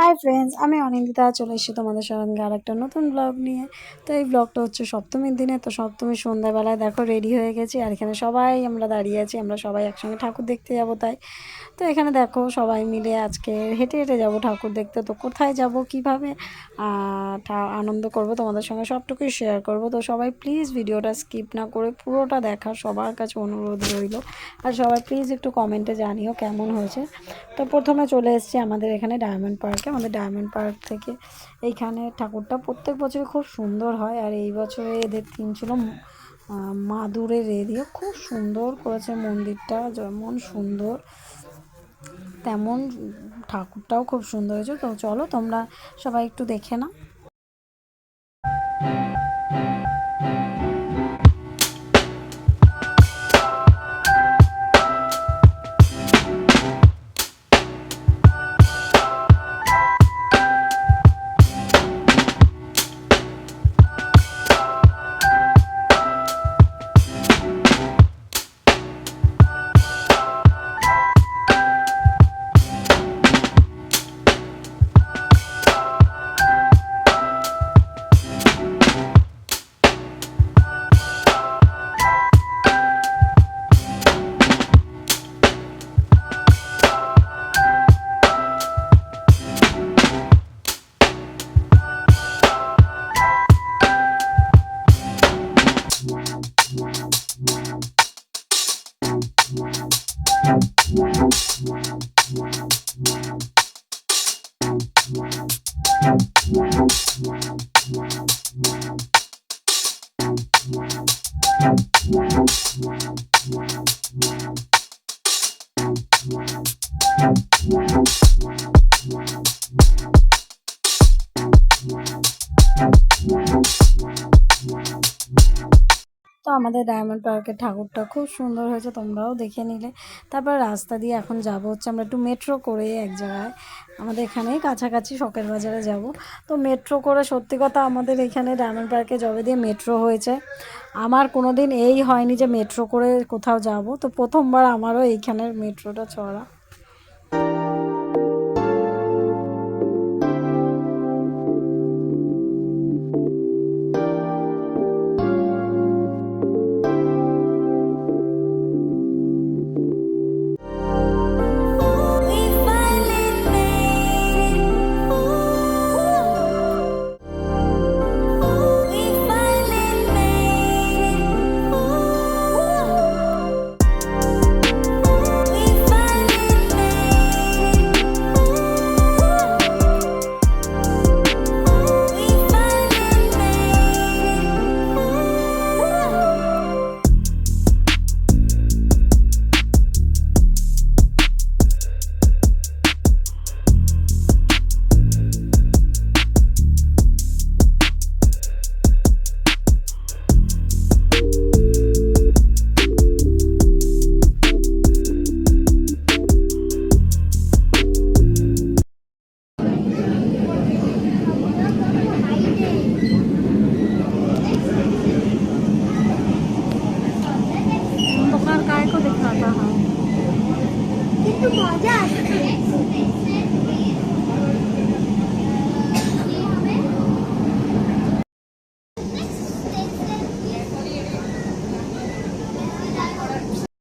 Hi friends আমি অনিন্দিতা, চলে এসেছি তোমাদের সঙ্গে আর একটা নতুন ব্লগ নিয়ে। তো এই ব্লগটা হচ্ছে সপ্তমীর দিনে, তো সপ্তমীর সন্ধ্যাবেলায় দেখো রেডি হয়ে গেছি। আর এখানে সবাই আমরা দাঁড়িয়ে আছি, আমরা সবাই একসঙ্গে ঠাকুর দেখতে যাব তাই। তো এখানে দেখো সবাই মিলে আজকে হেঁটে হেঁটে যাব ঠাকুর দেখতে। তো কোথায় যাব, কীভাবে আনন্দ করব তোমাদের সঙ্গে সবটুকুই শেয়ার করব। তো সবাই প্লিজ ভিডিওটা স্কিপ না করে পুরোটা দেখা সবার কাছে অনুরোধ রইল। আর সবাই প্লিজ একটু কমেন্টে জানিও কেমন হয়েছে। তো প্রথমে চলে এসেছি আমাদের এখানে ডায়মন্ড পার্কে আমাদের ডায়মন্ড পার্ক থেকে। এইখানে ঠাকুরটা প্রত্যেক বছরে খুব সুন্দর হয় আর এই বছরে এদের থিম ছিল মাদুরের এরিয়া খুব সুন্দর করেছে মন্দিরটা, যেমন সুন্দর। তেমন ঠাকুরটাও খুব সুন্দর হয়েছে। তো চলো তোমরা সবাই একটু দেখে নাও। তো আমাদের ডায়মন্ড পার্কের ঠাকুরটা খুব সুন্দর হয়েছে, তোমরাও দেখে নিলে। তারপর রাস্তা দিয়ে এখন যাব হচ্ছে আমরা একটু মেট্রো করে এক জায়গায়। আমাদের এখানেই কাছাকাছি শখের বাজারে যাব। তো মেট্রো করে সত্যি কথা আমাদের এখানে ডায়মন্ড পার্কে জবে দিয়ে মেট্রো হয়েছে। আমার কোনো দিন এই হয়নি যে মেট্রো করে কোথাও যাব। তো প্রথমবার আমারও এইখানের মেট্রোটা চড়া।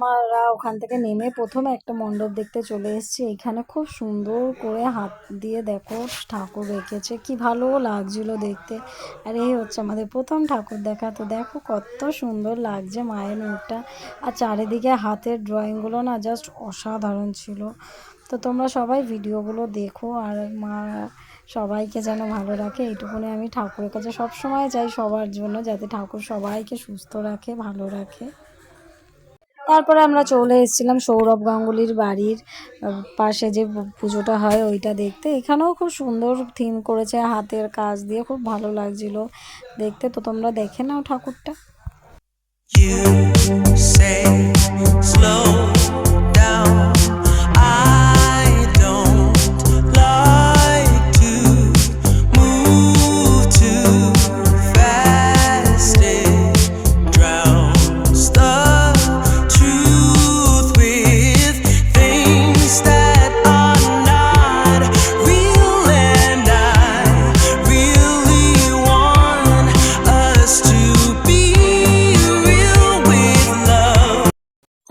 আমরা ওখান থেকে নেমে প্রথমে একটা মণ্ডপ দেখতে চলে এসেছি। এখানে খুব সুন্দর করে হাত দিয়ে দেখো, ঠাকুর রেখেছে। কি ভালো লাগছিল দেখতে। আর এই হচ্ছে আমাদের প্রথম ঠাকুর দেখা। তো দেখো কত সুন্দর লাগছে মায়ের মুখটা। আর চারিদিকে হাতের ড্রয়িংগুলো না জাস্ট অসাধারণ ছিল। তো তোমরা সবাই ভিডিওগুলো দেখো আর মা সবাইকে যেন ভালো রাখে, এইটুকুনি আমি ঠাকুরের কাছে সব সময় চাই সবার জন্য, যাতে ঠাকুর সবাইকে সুস্থ রাখে, ভালো রাখে। তারপরে আমরা চলে এসেছিলাম সৌরভ গাঙ্গুলির বাড়ির পাশে যে পুজোটা হয় ওইটা দেখতে এখানেও খুব সুন্দর থিম করেছে হাতের কাজ দিয়ে, খুব ভালো লাগছিল দেখতে তো তোমরা দেখে নাও ঠাকুরটা You say, slow down.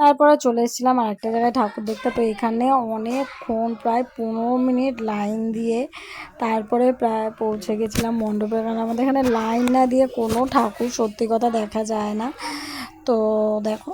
তারপরে চলে এসেছিলাম আরেকটা জায়গায় ঠাকুর দেখতে। তো এখানে অনেকক্ষণ, প্রায় পনেরো মিনিট লাইন দিয়ে তারপরে প্রায় পৌঁছে গেছিলাম মণ্ডপের কারণে। আমাদের এখানে লাইন না দিয়ে কোনো ঠাকুর সত্যি কথা দেখা যায় না। তো দেখো।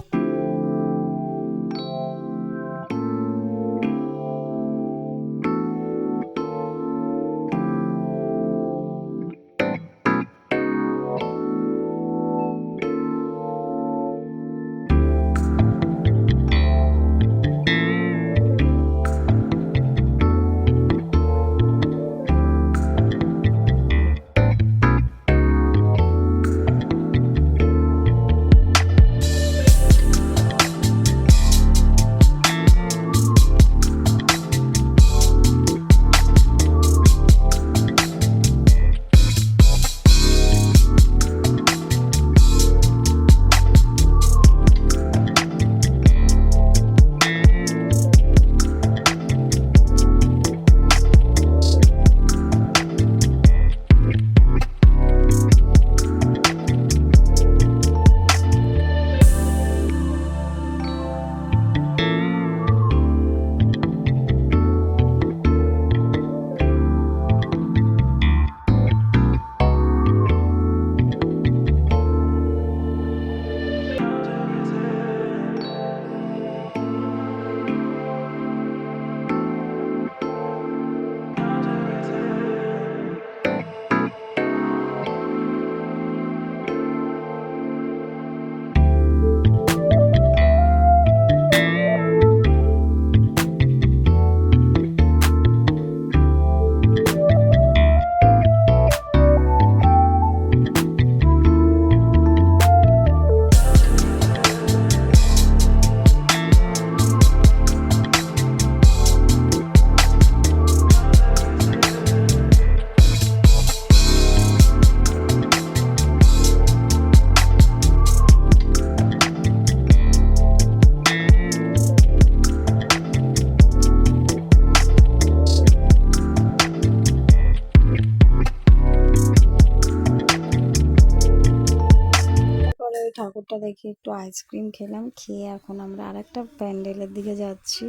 দেখে একটু আইসক্রিম খেলাম, খেয়ে এখন আমরা আর একটা প্যান্ডেলের দিকে যাচ্ছি।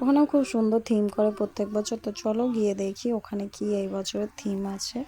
ওখানেও খুব সুন্দর থিম করে প্রত্যেক বছর। তো চলো গিয়ে দেখি ওখানে কি এই বছরের থিম আছে।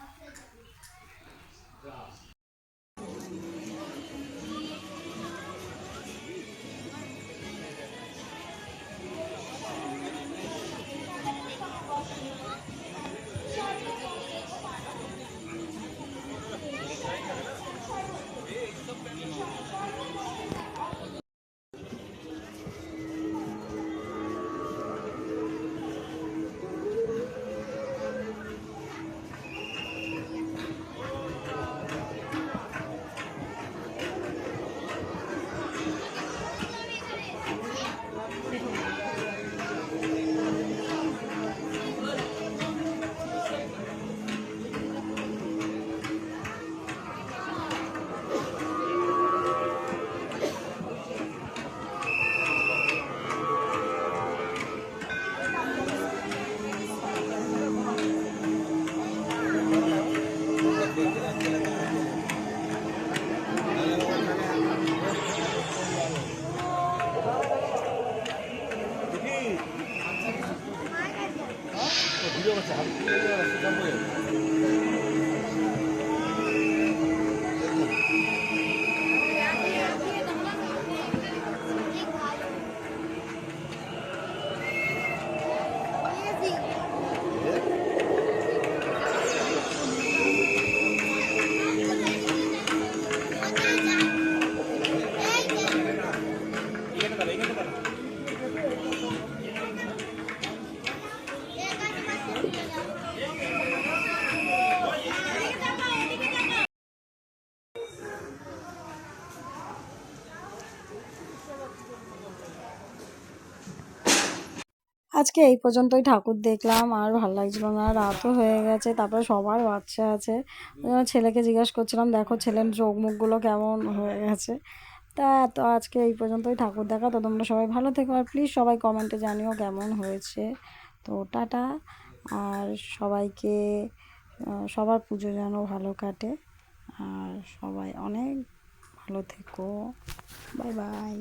这个夹子这个是真不容 আজকে এই পর্যন্তই ঠাকুর দেখলাম, আর ভালো লাগছিল না। রাতও হয়ে গেছে, তারপরে সবার বাচ্চা আছে। ছেলেকে জিজ্ঞেস করছিলাম, দেখো ছেলের চোখ মুখগুলো কেমন হয়ে গেছে? তা তো আজকে এই পর্যন্তই ঠাকুর দেখা। তো তোমরা সবাই ভালো থেকো, আর প্লিজ সবাই কমেন্টে জানিও কেমন হয়েছে। তো টাটা, আর সবাইকে সবার পুজো যেন ভালো কাটে। আর সবাই অনেক ভালো থেকো। Bye bye.